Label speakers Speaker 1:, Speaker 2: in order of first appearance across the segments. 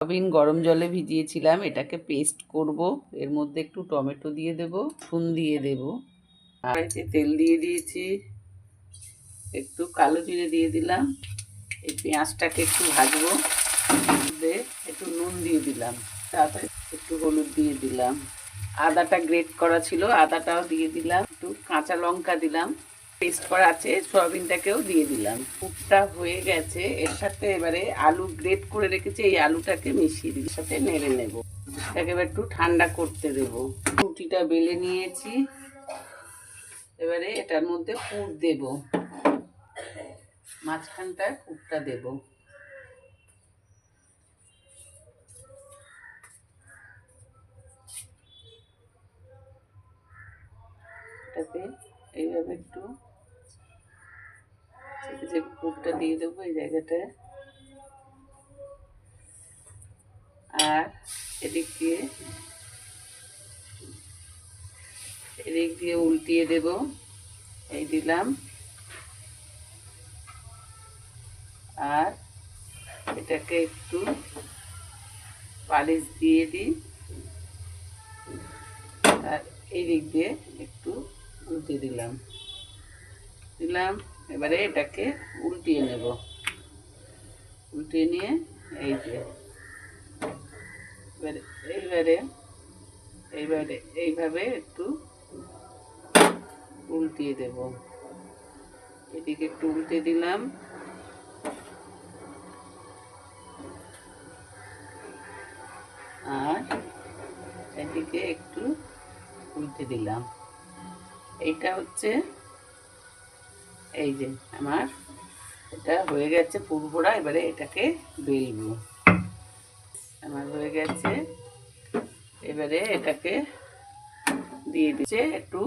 Speaker 1: Soybean গরম জলে ভিজিয়েছিলাম, এটাকে পেস্ট করব। এর মধ্যে একটু টমেটো দিয়ে দেব চুন দিয়ে দেব। আর তেল দিয়ে দিয়েছি, একটু কালো জিরে দিয়ে দিলাম। এই পেঁয়াজটাকে একটু ভাজবো একটু নুন দিয়ে দিলাম। তারপরে একটু হলুদ দিয়ে দিলাম। আদাটা গ্রেট করা ছিল, আদাটাও দিয়ে দিলাম। একটু কাঁচা লঙ্কা দিলাম। পেস্ট করা আছে, সয়াবিনটাকেও দিয়ে দিলাম। পুরটা হয়ে গেছে। এর সাথে এবারে আলু গ্রেট করে রেখেছি, এই আলুটাকে মিশিয়ে দিই সাথে নেড়ে নেব। এটাকে এবার একটু ঠান্ডা করতে দেব। রুটিটা বেলে নিয়েছি। এবারে এটার মধ্যে পুর দেব। মাঝখানটায় পুরটা দেব। এটাকে এইভাবে একটু চেপে পুরটা দিয়ে দেবো এই জায়গাটায়। আর এদিক এদিক দিয়ে উল্টিয়ে দেব। এই দিলাম। আর এটাকে একটু পালিশ দিয়ে দিই। আর এই দিক দিয়ে একটু উল্টে দিলাম। দিলাম। এবারে এটাকে উল্টিয়ে নেব। উল্টিয়ে নিয়ে এই যে, এবারে, এইবারে এইবারে এইভাবে একটু উল্টিয়ে দেব। এদিকে একটু উল্টে দিলাম। আর এদিকে একটু উল্টে দিলাম। এইটা হচ্ছে এই যে আমার, এটা হয়ে গেছে পুরোটা এবারে এটাকে বেলবো। আমার হয়ে গেছে, এবারে এটাকে দিয়ে দিচ্ছে, একটু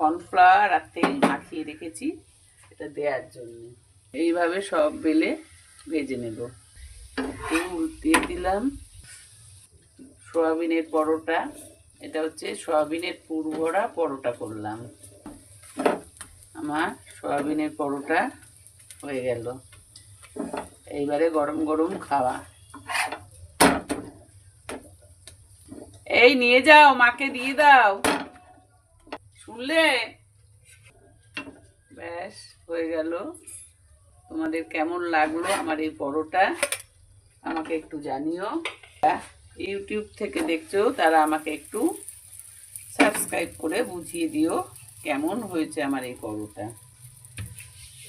Speaker 1: কর্নফ্লাওয়ার আর তেল মাখিয়ে রেখেছি এটা দেওয়ার জন্য। এইভাবে সব বেলে ভেজে নেব। উল্টিয়ে দিলাম সোয়াবিনের পরোটা, এটা হচ্ছে সোয়াবিনের পুর ভরা পরোটা করলাম। আমার সয়াবিনের পরোটা হয়ে গেল। এইবারে গরম গরম খাওয়া। এই নিয়ে যাও, মাকে দিয়ে দাও। শুনলে? ব্যাস, হয়ে গেল। তোমাদের কেমন লাগল আমার এই পরোটা? আমাকে একটু জানিও। ইউটিউব থেকে দেখছ, তারা আমাকে একটু সাবস্ক্রাইব করে বুঝিয়ে দিও। কেমন হয়েছে আমার এই পরোটা?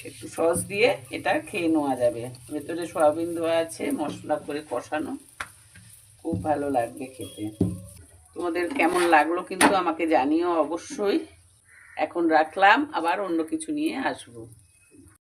Speaker 1: একটু সস দিয়ে এটা খেয়ে নেওয়া যাবে। ভেতরে সয়াবিন দেওয়া আছে, মশলা করে কষানো। খুব ভালো লাগবে খেতে। তোমাদের কেমন লাগল কিন্তু আমাকে জানিও অবশ্যই। এখন রাখলাম, আবার অন্য কিছু নিয়ে আসব।